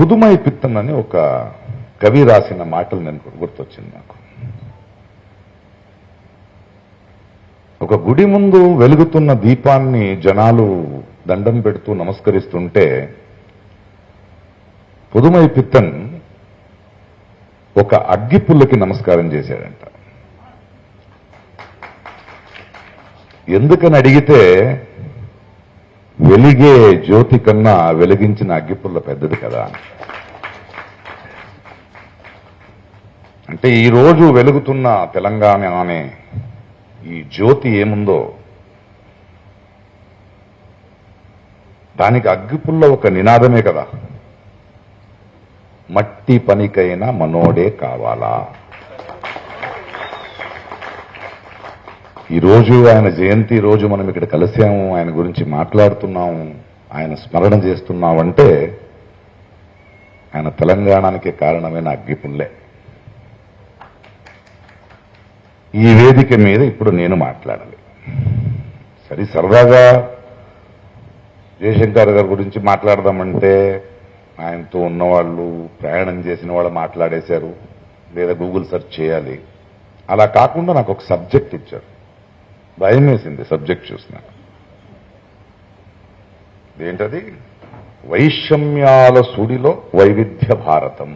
పుదుమై పిత్తన్ అని ఒక కవి రాసిన మాటలు నేను గుర్తొచ్చింది నాకు. ఒక గుడి ముందు వెలుగుతున్న దీపాన్ని జనాలు దండం పెడుతూ నమస్కరిస్తుంటే పుదుమై పిత్తన్ ఒక అగ్గిపుల్లకి నమస్కారం చేశాడంట. ఎందుకని అడిగితే వెలిగే జ్యోతి కన్నా వెలిగించిన అగ్గిపుల్ల పెద్దది కదా. అంటే ఈ రోజు వెలుగుతున్న తెలంగాణ అనే ఈ జ్యోతి ఏముందో దానికి అగ్గిపుల్ల ఒక నినాదమే కదా. మట్టి పనికైనా మనోడే కావాలా? ఈ రోజు ఆయన జయంతి రోజు మనం ఇక్కడ కలిసాము ఆయన గురించి మాట్లాడుతున్నాము ఆయన స్మరణ చేస్తున్నామంటే ఆయన తెలంగాణకి కారణమైన అగ్గిపుల్లే. ఈ వేదిక మీద ఇప్పుడు నేను మాట్లాడాలి. సరే సరదాగా జయశంకర్ గారి గురించి మాట్లాడదామంటే ఆయనతో ఉన్నవాళ్ళు ప్రయాణం చేసిన వాళ్ళు మాట్లాడేశారు. లేదా గూగుల్ సెర్చ్ చేయాలి. అలా కాకుండా నాకు ఒక సబ్జెక్ట్ ఇచ్చారు. భయం వేసింది సబ్జెక్ట్ చూసిన. ఏంటది వైషమ్యాల సుడిలో వైవిధ్య భారతం.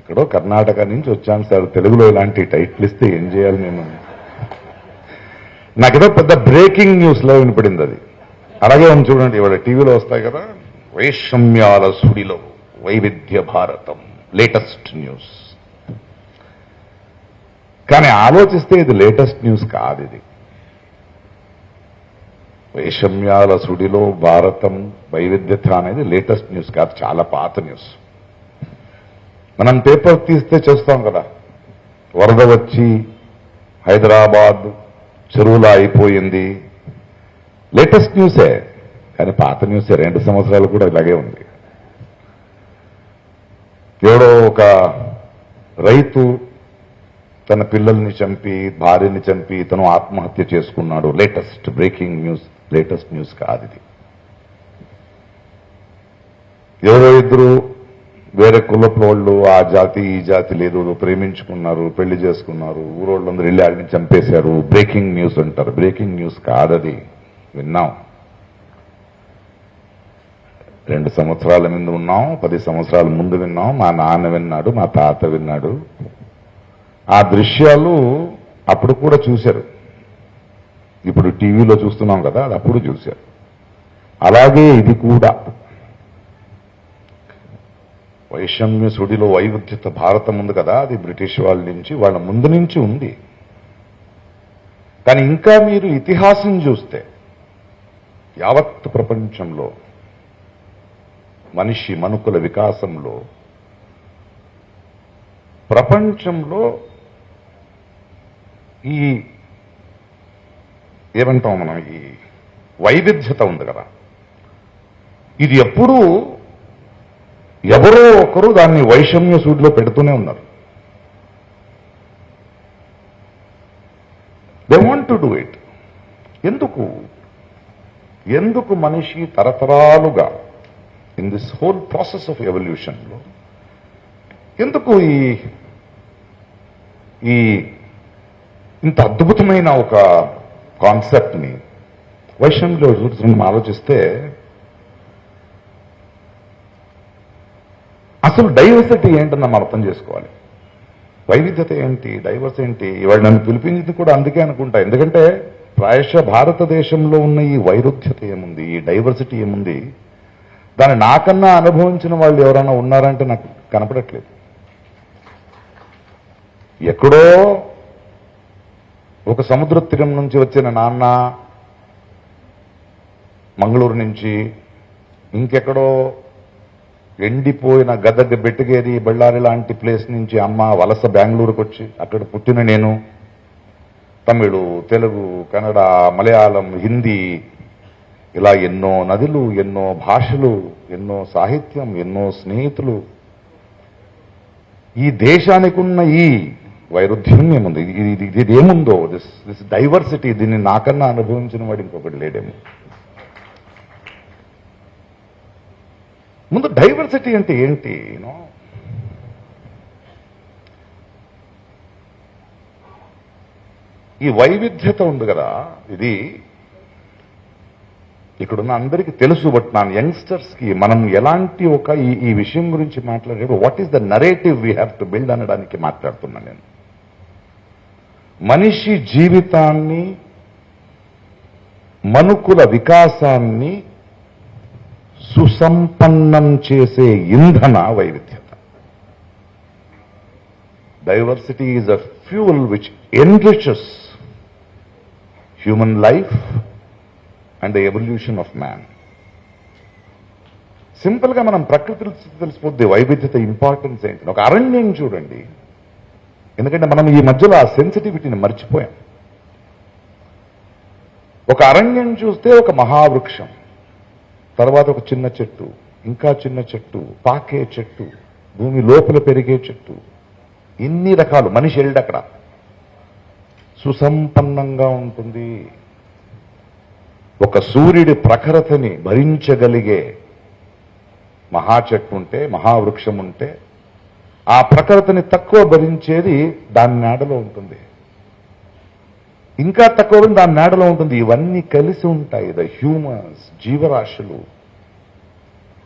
ఎక్కడో కర్ణాటక నుంచి వచ్చాను సార్ తెలుగులో ఇలాంటి టైటిల్ ఇస్తే ఏం చేయాలి నేను నాకేదో పెద్ద బ్రేకింగ్ న్యూస్లో వినపడింది అది అలాగే ఉంది చూడండి ఇవాళ టీవీలో వస్తాయి కదా వైషమ్యాల సుడిలో వైవిధ్య భారతం లేటెస్ట్ న్యూస్. కానీ ఆలోచిస్తే ఇది లేటెస్ట్ న్యూస్ కాదు ఇది. వైషమ్యాల సుడిలో భారతం వైవిధ్యత అనేది లేటెస్ట్ న్యూస్ కాదు చాలా పాత న్యూస్. మనం పేపర్ తీస్తే చూస్తాం కదా. వరద వచ్చి హైదరాబాద్ చెరువులా అయిపోయింది. లేటెస్ట్ న్యూసే కానీ పాత న్యూసే రెండు సంవత్సరాలు కూడా ఇలాగే ఉంది. ఎవడో ఒక రైతు తన పిల్లల్ని చంపి భార్యని చంపి తను ఆత్మహత్య చేసుకున్నాడు. Latest breaking news latest news కాదు ఇది. ఎవరో ఇద్దరు వేరే కులపు వాళ్ళు ఆ జాతి ఈ జాతి లేదు ప్రేమించుకున్నారు పెళ్ళి చేసుకున్నారు ఊరోళ్ళందరూ వెళ్ళి ఆడిని చంపేశారు. బ్రేకింగ్ న్యూస్ అంటారు. బ్రేకింగ్ న్యూస్ కాదది. విన్నాం. రెండు సంవత్సరాల ముందు ఉన్నాం పది సంవత్సరాల ముందు విన్నాం. మా నాన్న విన్నాడు మా తాత విన్నాడు. ఆ దృశ్యాలు అప్పుడు కూడా చూశారు. ఇప్పుడు టీవీలో చూస్తున్నాం కదా అది అప్పుడు చూశారు. అలాగే ఇది కూడా. వైషమ్య సుడిలో వైవిధ్యత భారతం ఉంది కదా అది బ్రిటిష్ వాళ్ళ నుంచి వాళ్ళ ముందు నుంచి ఉంది. కానీ ఇంకా మీరు ఇతిహాసం చూస్తే యావత్ ప్రపంచంలో మనిషి మనుకుల వికాసంలో ప్రపంచంలో ఈ ఏమంటాం మనం ఈ వైవిధ్యత ఉంది కదా. ఇది ఎప్పుడూ ఎవరో ఒకరు దాన్ని వైషమ్య సూడిలో పెడుతూనే ఉన్నారు. They want to do it ఎందుకు? ఎందుకు మనిషి తరతరాలుగా in this whole process of ఎవల్యూషన్లో ఎందుకు ఈ ఈ ఇంత అద్భుతమైన ఒక కాన్సెప్ట్ని వైష్ణవిలో మనం ఆలోచిస్తే అసలు డైవర్సిటీ ఏంటన్న మనం అర్థం చేసుకోవాలి. వైవిధ్యత ఏంటి? డైవర్స్ ఏంటి? ఇవాళ నన్ను పిలిపించింది కూడా అందుకే అనుకుంటా. ఎందుకంటే ప్రాయశ భారతదేశంలో ఉన్న ఈ వైరుధ్యత ఏముంది? ఈ డైవర్సిటీ ఏముంది? దాన్ని నాకన్నా అనుభవించిన వాళ్ళు ఎవరైనా ఉన్నారంటే నాకు కనపడట్లేదు. ఎక్కడో ఒక సముద్ర తీరం నుంచి వచ్చిన నాన్న మంగళూరు నుంచి ఇంకెక్కడో ఎండిపోయిన గదగ బెట్టుగేరి బళ్ళారి లాంటి ప్లేస్ నుంచి అమ్మ వలస బెంగళూరుకు వచ్చి అక్కడ పుట్టిన నేను. తమిళు తెలుగు కన్నడ మలయాళం హిందీ ఇలా ఎన్నో నదులు ఎన్నో భాషలు ఎన్నో సాహిత్యం ఎన్నో స్నేహితులు. ఈ దేశానికి ఉన్న ఈ వైరుధ్యం ఏముంది ఇది ఇది- ఇది ఏముందో? దిస్ దిస్ డైవర్సిటీ దీన్ని నాకన్నా అనుభవించిన వాడు ఇంకొకటి లేడేమో. ముందు డైవర్సిటీ అంటే ఏంటి? యూనో ఈ వైవిధ్యత ఉంది కదా? ఇది ఇక్కడున్న అందరికీ తెలుసు బట్ నా యంగ్స్టర్స్కి మనం ఎలాంటి ఒక ఈ ఈ విషయం గురించి మాట్లాడేటప్పుడు what is the narrative we have to build అనడానికి మాట్లాడుతున్నాను నేను. మనిషి జీవితాన్ని మనుకుల వికాసాన్ని సుసంపన్నం చేసే ఇంధన వైవిధ్యత. Diversity is a fuel which enriches human life and the evolution of man సింపుల్గా మనం ప్రకృతి తెలిసిపోద్ది వైవిధ్యత ఇంపార్టెన్స్ ఏంటి? ఒక అరణ్యం చూడండి. ఎందుకంటే మనం ఈ మధ్యలో ఆ సెన్సిటివిటీని మర్చిపోయాం. ఒక అరణ్యం చూస్తే ఒక మహావృక్షం తర్వాత ఒక చిన్న చెట్టు ఇంకా చిన్న చెట్టు పాకే చెట్టు భూమి లోపల పెరిగే చెట్టు ఇన్ని రకాలు మనిషి వెళ్ళడక్కడ సుసంపన్నంగా ఉంటుంది. ఒక సూర్యుడి ప్రఖరతని భరించగలిగే మహా చెట్టు ఉంటే మహావృక్షం ఉంటే ఆ ప్రకృతిని తక్కువ భరించేది దాని నాడలో ఉంటుంది. ఇంకా తక్కువ దాని నాడలో ఉంటుంది. ఇవన్నీ కలిసి ఉంటాయి. ద హ్యూమన్స్ జీవరాశులు.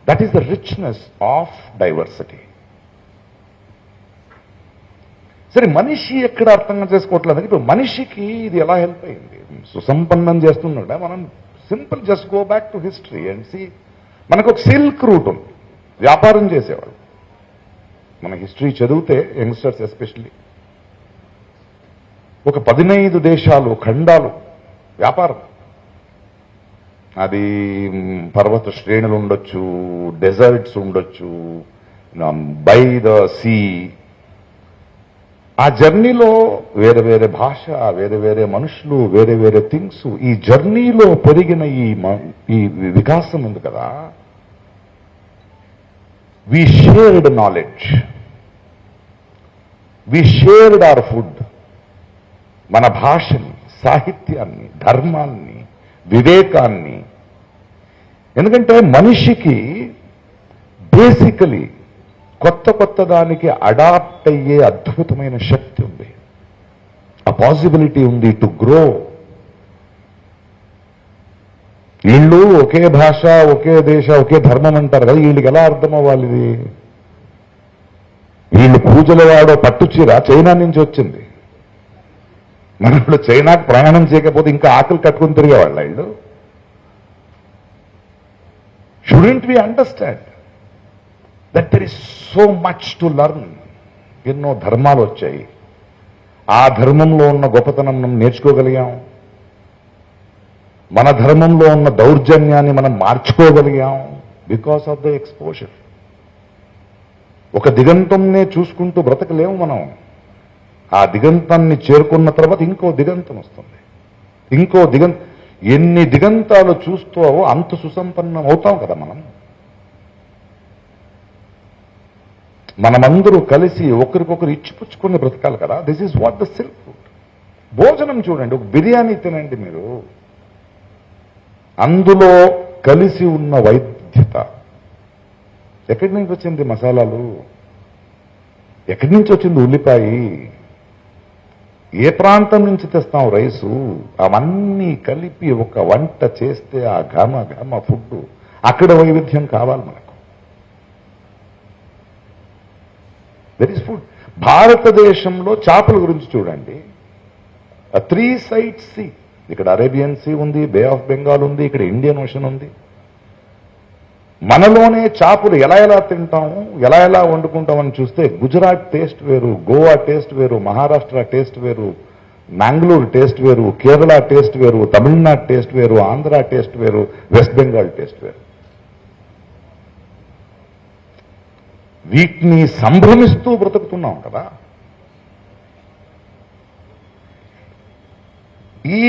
That is the richness of diversity సరే మనిషి ఎక్కడ అర్థం చేసుకోవట్లేదు ఇప్పుడు మనిషికి ఇది ఎలా హెల్ప్ అయింది? సుసంపన్నం చేస్తున్నాడా? మనం simple just go back to history and see మనకు ఒక సిల్క్ రూట్ ఉంది. వ్యాపారం చేసేవాళ్ళు. మన హిస్టరీ చదివితే యంగ్స్టర్స్ ఎస్పెషల్లీ. ఒక పదినైదు దేశాలు ఖండాలు వ్యాపారం. అది పర్వత శ్రేణులు ఉండొచ్చు డెజర్ట్స్ ఉండొచ్చు బై ద సీ ఆ జర్నీలో వేరే వేరే భాష వేరే వేరే మనుషులు వేరే వేరే థింగ్స్ ఈ జర్నీలో పెరిగిన ఈ ఈ వికాసం ఉంది కదా. We shared knowledge we shared our food మన భాషని సాహిత్యాన్ని ధర్మాన్ని వివేకాన్ని. ఎందుకంటే మనిషికి బేసికలీ కొత్త కొత్త దానికి అడాప్ట్ అయ్యే అద్భుతమైన శక్తి ఉంది. ఆ పాసిబిలిటీ ఉంది టు గ్రో వీళ్ళు ఒకే భాష ఒకే దేశ ఒకే ధర్మం అంటారు కదా వీళ్ళకి ఎలా అర్థం అవ్వాలి ఇది వీళ్ళు పూజల వాడో పట్టు చీర చైనా నుంచి వచ్చింది. మన ఇప్పుడు చైనాకు ప్రయాణం చేయకపోతే ఇంకా ఆకలి కట్టుకుని తిరిగేవాళ్ళ వీళ్ళు? Shouldn't we understand that there is so much to learn ఎన్నో ధర్మాలు వచ్చాయి. ఆ ధర్మంలో ఉన్న గొప్పతనం మనం నేర్చుకోగలిగాం. మన ధర్మంలో ఉన్న దౌర్జన్యాన్ని మనం మార్చుకోగలిగాం బికాస్ ఆఫ్ ద ఎక్స్పోజర్ ఒక దిగంతంనే చూసుకుంటూ బ్రతకలేము మనం. ఆ దిగంతాన్ని చేరుకున్న తర్వాత ఇంకో దిగంతం వస్తుంది. ఇంకో దిగంత ఎన్ని దిగంతాలు చూస్తావో అంత సుసంపన్నం అవుతాం కదా మనం. మనమందరూ కలిసి ఒకరికొకరు ఇచ్చిపుచ్చుకుని బ్రతకాలి కదా. This is what the silk భోజనం చూడండి ఒక బిర్యానీ తినండి మీరు. అందులో కలిసి ఉన్న వైద్యత. ఎక్కడి నుంచి వచ్చింది మసాలాలు? ఎక్కడి నుంచి వచ్చింది ఉల్లిపాయ? ఏ ప్రాంతం నుంచి తెస్తాం రైసు? అవన్నీ కలిపి ఒక వంట చేస్తే ఆ ఘమ ఘమ ఫుడ్. అక్కడ వైవిధ్యం కావాలి మనకు. దట్ ఈస్ ఫుడ్ భారతదేశంలో చేపల గురించి చూడండి. త్రీ సైట్ సీ ఇక్కడ అరేబియన్ సీ ఉంది బే ఆఫ్ బెంగాల్ ఉంది ఇక్కడ ఇండియన్ ఓషన్ ఉంది. మనలోనే చేపలు ఎలా ఎలా తింటాము ఎలా ఎలా వండుకుంటామని చూస్తే గుజరాత్ టేస్ట్ వేరు గోవా టేస్ట్ వేరు మహారాష్ట్ర టేస్ట్ వేరు మ్యాంగ్లూరు టేస్ట్ వేరు కేరళ టేస్ట్ వేరు తమిళనాడు టేస్ట్ వేరు ఆంధ్ర టేస్ట్ వేరు వెస్ట్ బెంగాల్ టేస్ట్ వేరు. వీటిని సంభ్రమిస్తూ బ్రతుకుతున్నాం కదా. ఈ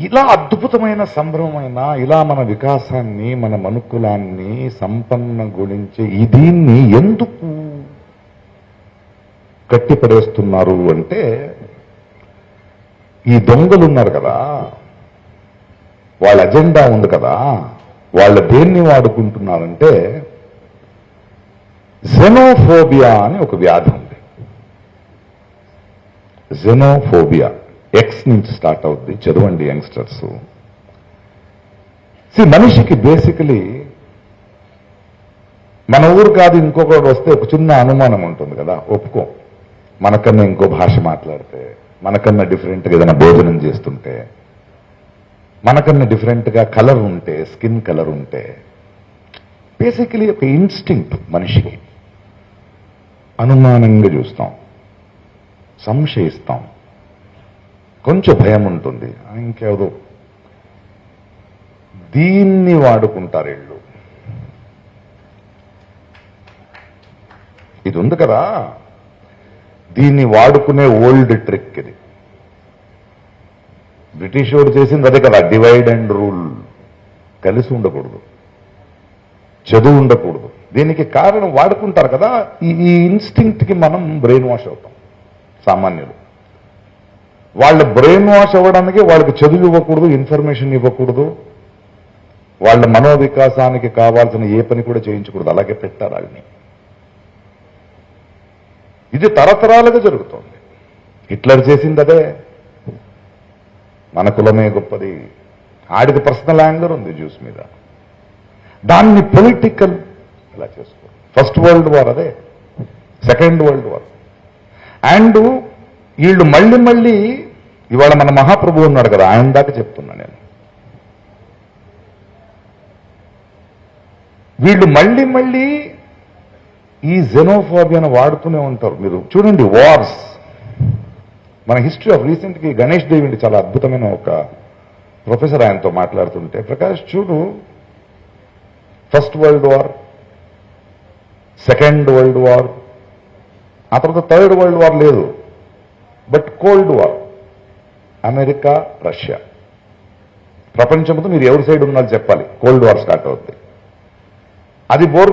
ఇలా అద్భుతమైన సంభ్రమమైన ఇలా మన వికాసాన్ని మన మనుకులాన్ని సంపన్న గుణించే దీన్ని ఎందుకు కట్టిపడేస్తున్నారు అంటే ఈ దొంగలు ఉన్నారు కదా వాళ్ళ అజెండా ఉంది కదా వాళ్ళు దేన్ని వాడుకుంటున్నారంటే జెనోఫోబియా అని ఒక వ్యాధి ఉంది. జెనోఫోబియా ఎక్స్ నుంచి స్టార్ట్ అవుద్ది చదవండి యంగ్స్టర్స్ సి మనిషికి బేసికలీ మన ఊరు కాదు ఇంకొకటి వస్తే ఒక చిన్న అనుమానం ఉంటుంది కదా ఒప్పుకో. మనకన్నా ఇంకో భాష మాట్లాడితే మనకన్నా డిఫరెంట్గా ఏదైనా భోజనం చేస్తుంటే మనకన్నా డిఫరెంట్గా కలర్ ఉంటే స్కిన్ కలర్ ఉంటే బేసికలీ ఒక ఇన్స్టింక్ట్ మనిషికి. అనుమానంగా చూస్తాం. సంశయిస్తాం. కొంచెం భయం ఉంటుంది. ఆ, ఇంకేదో దీన్ని వాడుకుంటారు వీళ్ళు ఇది ఉంది కదా. దీన్ని వాడుకునే ఓల్డ్ ట్రిక్ ఇది. బ్రిటిష్ వాడు చేసింది అదే కదా. Divide and rule. కలిసి ఉండకూడదు. చదువు ఉండకూడదు. దీనికి కారణం వాడుకుంటారు కదా. ఈ ఇన్స్టింక్ట్కి కి మనం బ్రెయిన్ వాష్ అవుతాం. సామాన్యులు. వాళ్ళ బ్రెయిన్ వాష్ అవ్వడానికి వాళ్ళకి చదువు ఇవ్వకూడదు ఇన్ఫర్మేషన్ ఇవ్వకూడదు. వాళ్ళ మనోవికాసానికి కావాల్సిన ఏ పని కూడా చేయించకూడదు. అలాగే పెట్టారు వాళ్ళని. ఇది తరతరాలుగా జరుగుతోంది. హిట్లర్ చేసింది అదే. మన కులమే గొప్పది. ఆడికి పర్సనల్ యాంగర్ ఉంది జ్యూస్ మీద. దాన్ని పొలిటికల్ ఇలా చేసుకో ఫస్ట్ వరల్డ్ వార్ అదే. Second world war. అండ్ వీళ్ళు మళ్ళీ మళ్ళీ ఇవాళ మన మహాప్రభు ఉన్నాడు కదా ఆయన దాకా చెప్తున్నా నేను. వీళ్ళు మళ్ళీ మళ్ళీ ఈ జెనోఫోబియాను వాడుతూనే ఉంటారు మీరు. చూడండి వార్స్ మన హిస్టరీ ఆఫ్ రీసెంట్కి గణేష్ దేవిండి చాలా అద్భుతమైన ఒక ప్రొఫెసర్ ఆయనతో మాట్లాడుతుంటే ప్రకాష్ చూడు first world war second world war ఆ తర్వాత థర్డ్ వరల్డ్ వార్ లేదు but cold war America Russia. ప్రపంచంతో మీరు ఎవరి సైడ్ ఉన్నారు చెప్పాలి. కోల్డ్ వార్ స్టార్ట్ అవుతుంది అది బోర్